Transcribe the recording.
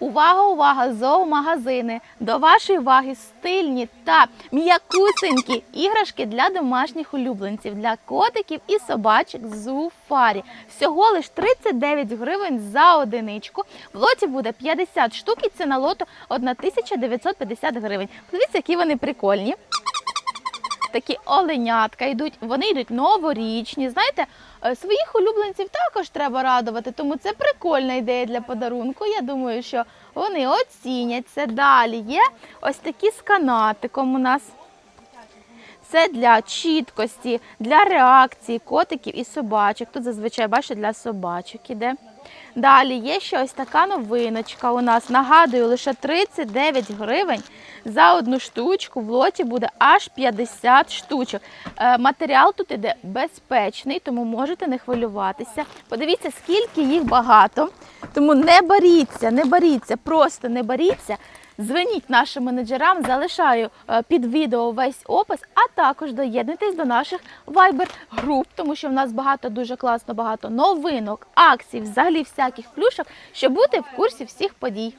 Увага, увага, зоомагазини! До вашої уваги стильні та м'якусенькі іграшки для домашніх улюбленців, для котиків і собачок з зуфарі. Всього лиш 39 гривень за одиничку. В лоті буде 50 штук і ціна лоту 1950 гривень. Подивіться, які вони прикольні. Такі оленятка йдуть, вони йдуть новорічні. Знаєте, е, своїх улюбленців також треба радувати, тому це прикольна ідея для подарунку. Я думаю, що вони оцінять це. Далі є ось такі з канатиком у нас. Це для чіткості, для реакції котиків і собачок. Тут зазвичай бачите, для собачок іде. Далі є ще ось така новиночка у нас. Нагадую, лише 39 гривень за одну штучку. В лоті буде аж 50 штучок. Е, Матеріал тут іде безпечний, тому можете не хвилюватися. Подивіться, скільки їх багато. Тому не боріться, не боріться, просто не боріться. Дзвоніть нашим менеджерам, залишаю е, під відео весь опис, а також доєднуйтесь до наших вайбер-груп, тому що в нас багато дуже класно, багато новинок, акцій, взагалі всяких плюшок, щоб бути в курсі всіх подій.